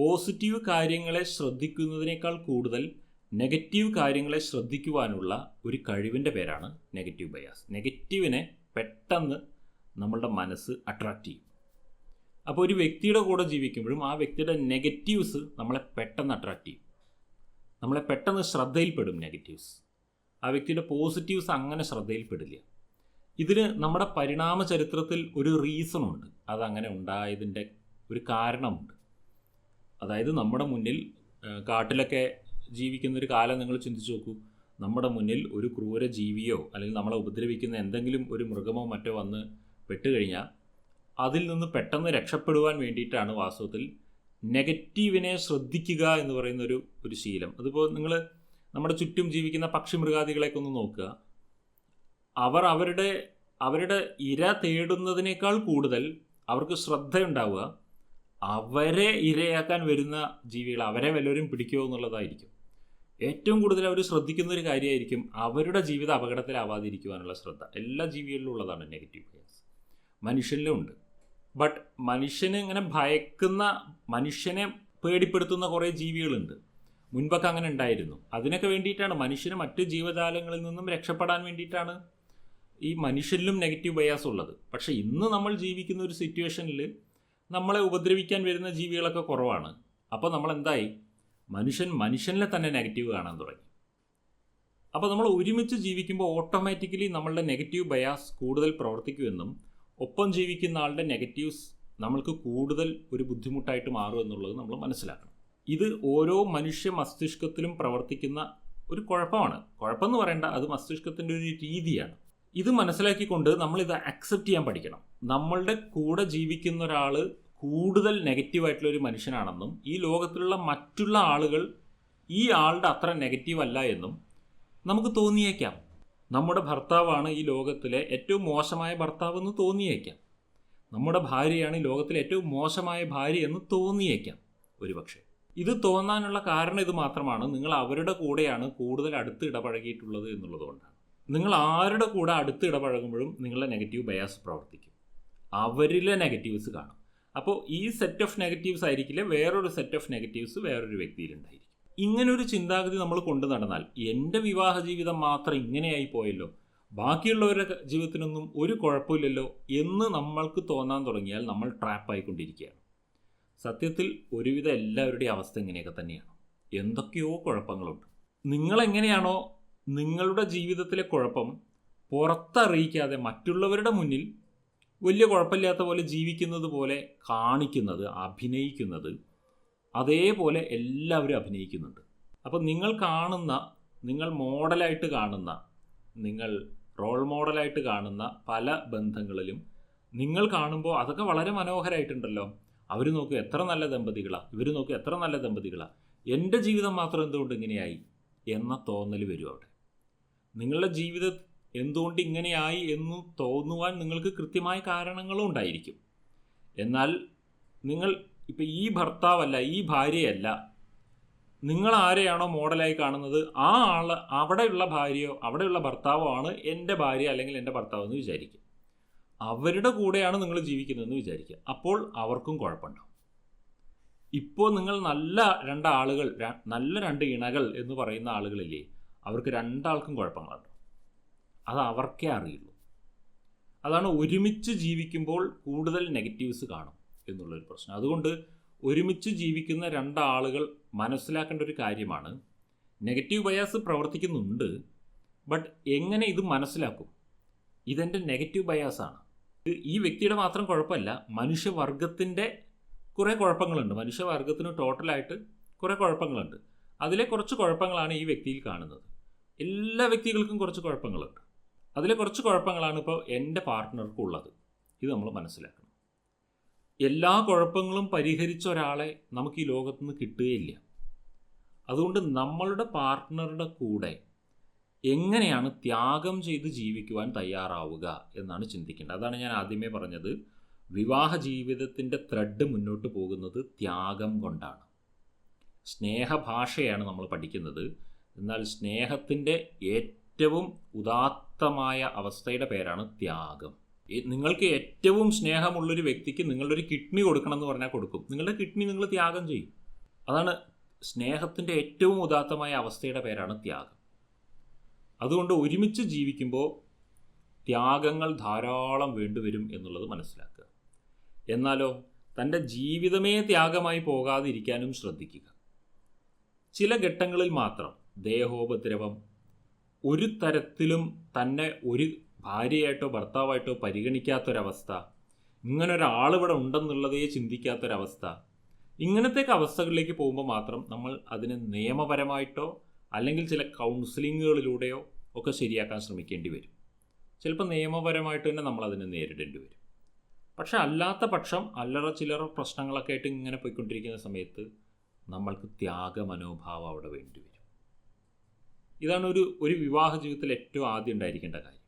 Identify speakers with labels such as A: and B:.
A: Positive കാര്യങ്ങളെ ശ്രദ്ധിക്കുന്നതിനേക്കാൾ കൂടുതൽ negative കാര്യങ്ങളെ ശ്രദ്ധിക്കുവാനുള്ള ഒരു കഴിവിന്റെ പേരാണ് നെഗറ്റീവ് ബയാസ്. നെഗറ്റീവിനെ പെട്ടെന്ന് നമ്മളുടെ മനസ്സ് അട്രാക്റ്റ് ചെയ്യും. അപ്പോൾ ഒരു വ്യക്തിയുടെ കൂടെ ജീവിക്കുമ്പോഴും ആ വ്യക്തിയുടെ നെഗറ്റീവ്സ് നമ്മളെ പെട്ടെന്ന് അട്രാക്റ്റ് ചെയ്യും. നമ്മളെ പെട്ടെന്ന് ശ്രദ്ധയിൽപ്പെടും നെഗറ്റീവ്സ് ആ വ്യക്തിയുടെ പോസിറ്റീവ്സ് അങ്ങനെ ശ്രദ്ധയിൽപ്പെടില്ല. ഇതിന് നമ്മുടെ പരിണാമ ചരിത്രത്തിൽ ഒരു റീസണുണ്ട് അതങ്ങനെ ഉണ്ടായതിന്റെ ഒരു കാരണമുണ്ട്. അതായത് നമ്മുടെ മുന്നിൽ കാട്ടിലൊക്കെ ജീവിക്കുന്ന ഒരു കാലം നിങ്ങൾ ചിന്തിച്ചു നോക്കൂ. നമ്മുടെ മുന്നിൽ ഒരു ക്രൂര ജീവിയോ അല്ലെങ്കിൽ നമ്മളെ ഉപദ്രവിക്കുന്ന എന്തെങ്കിലും ഒരു മൃഗമോ മറ്റോ വന്ന് പെട്ടുകഴിഞ്ഞാൽ അതിൽ നിന്ന് പെട്ടെന്ന് രക്ഷപ്പെടുവാൻ വേണ്ടിയിട്ടാണ് വാസ്തവത്തിൽ നെഗറ്റീവിനെ ശ്രദ്ധിക്കുക എന്ന് പറയുന്ന ഒരു ഒരു ശീലം. അതിപ്പോൾ നിങ്ങൾ നമ്മുടെ ചുറ്റും ജീവിക്കുന്ന പക്ഷി ഒന്ന് നോക്കുക. അവർ അവരുടെ അവരുടെ ഇര തേടുന്നതിനേക്കാൾ കൂടുതൽ അവർക്ക് ശ്രദ്ധയുണ്ടാവുക. അവരെ ഇരയാക്കാൻ വരുന്ന ജീവികൾ അവരെ വല്ലവരും പിടിക്കുമോ എന്നുള്ളതായിരിക്കും. ഏറ്റവും കൂടുതൽ അവർ ശ്രദ്ധിക്കുന്ന ഒരു കാര്യമായിരിക്കും അവരുടെ ജീവിതം അപകടത്തിലാവാതിരിക്കുവാനുള്ള ശ്രദ്ധ. എല്ലാ ജീവികളിലും ഉള്ളതാണ് നെഗറ്റീവ് ബയസ്. മനുഷ്യനിലും ഉണ്ട്. ബട്ട് മനുഷ്യനെ ഇങ്ങനെ ഭയക്കുന്ന മനുഷ്യനെ പേടിപ്പെടുത്തുന്ന കുറേ ജീവികളുണ്ട്. മുൻപൊക്കെ അങ്ങനെ ഉണ്ടായിരുന്നു. അതിനൊക്കെ വേണ്ടിയിട്ടാണ് മനുഷ്യന് മറ്റ് ജീവജാലങ്ങളിൽ നിന്നും രക്ഷപ്പെടാൻ വേണ്ടിയിട്ടാണ് ഈ മനുഷ്യനിലും നെഗറ്റീവ് ബയാസ് ഉള്ളത്. പക്ഷേ ഇന്ന് നമ്മൾ ജീവിക്കുന്ന ഒരു സിറ്റുവേഷനിൽ നമ്മളെ ഉപദ്രവിക്കാൻ വരുന്ന ജീവികളൊക്കെ കുറവാണ്. അപ്പോൾ നമ്മൾ എന്തായി മനുഷ്യൻ മനുഷ്യനിലെ തന്നെ നെഗറ്റീവ് കാണാൻ തുടങ്ങി. അപ്പോൾ നമ്മൾ ഒരുമിച്ച് ജീവിക്കുമ്പോൾ ഓട്ടോമാറ്റിക്കലി നമ്മളുടെ നെഗറ്റീവ് ബയാസ് കൂടുതൽ പ്രവർത്തിക്കുമെന്നും ഒപ്പം ജീവിക്കുന്ന ആളുടെ നെഗറ്റീവ്സ് നമ്മൾക്ക് കൂടുതൽ ഒരു ബുദ്ധിമുട്ടായിട്ട് മാറും എന്നുള്ളത് നമ്മൾ മനസ്സിലാക്കണം. ഇത് ഓരോ മനുഷ്യ മസ്തിഷ്കത്തിലും പ്രവർത്തിക്കുന്ന ഒരു കുഴപ്പമാണ്. കുഴപ്പമെന്ന് പറയേണ്ട അത് മസ്തിഷ്കത്തിന്റെ ഒരു രീതിയാണ്. ഇത് മനസ്സിലാക്കിക്കൊണ്ട് നമ്മളിത് അക്സെപ്റ്റ് ചെയ്യാൻ പഠിക്കണം. നമ്മളുടെ കൂടെ ജീവിക്കുന്ന ഒരാൾ കൂടുതൽ നെഗറ്റീവായിട്ടുള്ള ഒരു മനുഷ്യനാണെന്നും ഈ ലോകത്തിലുള്ള മറ്റുള്ള ആളുകൾ ഈ ആളുടെ അത്ര നെഗറ്റീവ് അല്ല എന്നും നമുക്ക് തോന്നിയേക്കാം. നമ്മുടെ ഭർത്താവാണ് ഈ ലോകത്തിലെ ഏറ്റവും മോശമായ ഭർത്താവ് എന്ന് തോന്നിയേക്കാം. നമ്മുടെ ഭാര്യയാണ് ഈ ലോകത്തിലെ ഏറ്റവും മോശമായ ഭാര്യ എന്ന് തോന്നിയേക്കാം. ഒരുപക്ഷെ. ഇത് തോന്നാനുള്ള കാരണം ഇത് മാത്രമാണ്. നിങ്ങൾ അവരുടെ കൂടെയാണ് കൂടുതൽ അടുത്ത് ഇടപഴകിയിട്ടുള്ളത് എന്നുള്ളതുകൊണ്ടാണ്. നിങ്ങൾ ആരുടെ കൂടെ അടുത്ത് ഇടപഴകുമ്പോഴും നിങ്ങളുടെ നെഗറ്റീവ് ബയാസ് പ്രവർത്തിക്കും. അവരിലെ നെഗറ്റീവ്സ് കാണും. അപ്പോൾ ഈ സെറ്റ് ഓഫ് നെഗറ്റീവ്സ് ആയിരിക്കില്ല വേറൊരു സെറ്റ് ഓഫ് നെഗറ്റീവ്സ് വേറൊരു വ്യക്തിയിലുണ്ടായിരിക്കും ഇങ്ങനൊരു ചിന്താഗതി നമ്മൾ കൊണ്ടു നടന്നാൽ എന്റെ വിവാഹ ജീവിതം മാത്രം ഇങ്ങനെയായി പോയല്ലോ ബാക്കിയുള്ളവരുടെ ജീവിതത്തിനൊന്നും ഒരു കുഴപ്പമില്ലല്ലോ എന്ന് നമ്മൾക്ക് തോന്നാൻ തുടങ്ങിയാൽ നമ്മൾ ട്രാപ്പായിക്കൊണ്ടിരിക്കുകയാണ് സത്യത്തിൽ ഒരുവിധം എല്ലാവരുടെയും അവസ്ഥ ഇങ്ങനെയൊക്കെ തന്നെയാണ്. എന്തൊക്കെയോ കുഴപ്പങ്ങളുണ്ട്. നിങ്ങളെങ്ങനെയാണോ നിങ്ങളുടെ ജീവിതത്തിലെ കുഴപ്പം പുറത്തറിയിക്കാതെ മറ്റുള്ളവരുടെ മുന്നിൽ വലിയ കുഴപ്പമില്ലാത്ത പോലെ ജീവിക്കുന്നത് പോലെ കാണിക്കുന്നത് അഭിനയിക്കുന്നത് അതേപോലെ എല്ലാവരും അഭിനയിക്കുന്നുണ്ട്. അപ്പോൾ നിങ്ങൾ കാണുന്ന നിങ്ങൾ മോഡലായിട്ട് കാണുന്ന നിങ്ങൾ റോൾ മോഡലായിട്ട് കാണുന്ന പല ബന്ധങ്ങളിലും നിങ്ങൾ കാണുമ്പോൾ അതൊക്കെ വളരെ മനോഹരമായിട്ടുണ്ടല്ലോ അവർ നോക്കൂ എത്ര നല്ല ദമ്പതികളാണ് ഇവർ നോക്കൂ എത്ര നല്ല ദമ്പതികളാണ് എന്റെ ജീവിതം മാത്രം എന്തുകൊണ്ട് ഇങ്ങനെയായി? എന്ന തോന്നൽ വരും അവിടെ. നിങ്ങളുടെ ജീവിതം എന്തുകൊണ്ട് ഇങ്ങനെയായി എന്ന് തോന്നുവാൻ നിങ്ങൾക്ക് കൃത്യമായ കാരണങ്ങളും ഉണ്ടായിരിക്കും. എന്നാൽ നിങ്ങൾ ഇപ്പം ഈ ഭർത്താവല്ല ഈ ഭാര്യയല്ല. നിങ്ങൾ ആരെയാണോ മോഡലായി കാണുന്നത്? ആ ആൾ അവിടെയുള്ള ഭാര്യയോ അവിടെയുള്ള ഭർത്താവോ ആണ് എന്റെ ഭാര്യ അല്ലെങ്കിൽ എന്റെ ഭർത്താവ് എന്ന് വിചാരിക്കും അവരുടെ കൂടെയാണ് നിങ്ങൾ ജീവിക്കുന്നതെന്ന് വിചാരിക്കുക. അപ്പോൾ അവർക്കും കുഴപ്പമുണ്ടാവും. ഇപ്പോൾ നിങ്ങൾ നല്ല രണ്ടാളുകൾ നല്ല രണ്ട് ഇണകൾ എന്ന് പറയുന്ന ആളുകളില്ലേ അവർക്ക് രണ്ടാൾക്കും കുഴപ്പങ്ങളുണ്ട് അത് അവർക്കേ അറിയുള്ളൂ. അതാണ് ഒരുമിച്ച് ജീവിക്കുമ്പോൾ കൂടുതൽ നെഗറ്റീവ്സ് കാണും എന്നുള്ളൊരു പ്രശ്നം. അതുകൊണ്ട് ഒരുമിച്ച് ജീവിക്കുന്ന രണ്ടാളുകൾ മനസ്സിലാക്കേണ്ട ഒരു കാര്യമാണ്. നെഗറ്റീവ് ബയാസ് പ്രവർത്തിക്കുന്നുണ്ട് ബട്ട് എങ്ങനെ ഇത് മനസ്സിലാക്കും? ഇതെന്റെ നെഗറ്റീവ് ബയാസാണ്. ഈ വ്യക്തിയുടെ മാത്രം കുഴപ്പമല്ല മനുഷ്യവർഗത്തിന്റെ കുറേ കുഴപ്പങ്ങളുണ്ട്. മനുഷ്യവർഗത്തിന് ടോട്ടലായിട്ട് കുറേ കുഴപ്പങ്ങളുണ്ട്. അതിലെ കുറച്ച് കുഴപ്പങ്ങളാണ് ഈ വ്യക്തിയിൽ കാണുന്നത്. എല്ലാ വ്യക്തികൾക്കും കുറച്ച് കുഴപ്പങ്ങളുണ്ട്. അതിലെ കുറച്ച് കുഴപ്പങ്ങളാണ് ഇപ്പോൾ എന്റെ പാർട്ട്ണർക്കും ഉള്ളത് ഇത് നമ്മൾ മനസ്സിലാക്കണം. എല്ലാ കുഴപ്പങ്ങളും പരിഹരിച്ച ഒരാളെ നമുക്ക് ഈ ലോകത്ത് നിന്ന് കിട്ടുകയില്ല. അതുകൊണ്ട് നമ്മളുടെ പാർട്ട്ണറുടെ കൂടെ എങ്ങനെയാണ് ത്യാഗം ചെയ്ത് ജീവിക്കുവാൻ തയ്യാറാവുക എന്നാണ് ചിന്തിക്കേണ്ടത്. അതാണ് ഞാൻ ആദ്യമേ പറഞ്ഞത്. വിവാഹ ജീവിതത്തിന്റെ ത്രെഡ് മുന്നോട്ട് പോകുന്നത് ത്യാഗം കൊണ്ടാണ്. സ്നേഹഭാഷയാണ് നമ്മൾ പഠിക്കുന്നത്. എന്നാൽ സ്നേഹത്തിന്റെ ഏറ്റവും ഉദാത്തമായ അവസ്ഥയുടെ പേരാണ് ത്യാഗം. നിങ്ങൾക്ക് ഏറ്റവും സ്നേഹമുള്ളൊരു വ്യക്തിക്ക് നിങ്ങളുടെ ഒരു കിഡ്നി കൊടുക്കണം എന്ന് പറഞ്ഞാൽ കൊടുക്കും. നിങ്ങളുടെ കിഡ്നി നിങ്ങൾ ത്യാഗം ചെയ്യും. അതാണ് സ്നേഹത്തിന്റെ ഏറ്റവും ഉദാത്തമായ അവസ്ഥയുടെ പേരാണ് ത്യാഗം. അതുകൊണ്ട് ഒരുമിച്ച് ജീവിക്കുമ്പോൾ ത്യാഗങ്ങൾ ധാരാളം വേണ്ടിവരും എന്നുള്ളത് മനസ്സിലാക്കുക. എന്നാലോ തന്റെ ജീവിതമേ ത്യാഗമായി പോകാതിരിക്കാനും ശ്രദ്ധിക്കുക. ചില ഘട്ടങ്ങളിൽ മാത്രം ദേഹോപദ്രവം ഒരു തരത്തിലും തന്നെ ഒരു ഭാര്യയായിട്ടോ ഭർത്താവായിട്ടോ പരിഗണിക്കാത്തൊരവസ്ഥ. ഇങ്ങനെ ഒരാളിവിടെ ഉണ്ടെന്നുള്ളതേ ചിന്തിക്കാത്തൊരവസ്ഥ. ഇങ്ങനത്തെയൊക്കെ അവസ്ഥകളിലേക്ക് പോകുമ്പോൾ മാത്രം നമ്മൾ അതിനെ നിയമപരമായിട്ടോ അല്ലെങ്കിൽ ചില കൗൺസിലിങ്ങുകളിലൂടെയോ ഒക്കെ ശരിയാക്കാൻ ശ്രമിക്കേണ്ടി വരും. ചിലപ്പോൾ നിയമപരമായിട്ട് തന്നെ നമ്മൾ അതിനെ നേരിടേണ്ടി വരും. പക്ഷെ അല്ലാത്ത പക്ഷം അല്ലറ ചില്ലറ പ്രശ്നങ്ങളൊക്കെ ആയിട്ട് ഇങ്ങനെ പോയിക്കൊണ്ടിരിക്കുന്ന സമയത്ത് നമ്മൾക്ക് ത്യാഗ മനോഭാവം അവിടെ വേണ്ടി വരും. ഇതാണ് ഒരു ഒരു വിവാഹ ജീവിതത്തിൽ ഏറ്റവും ആദ്യം ഉണ്ടായിരിക്കേണ്ട കാര്യം.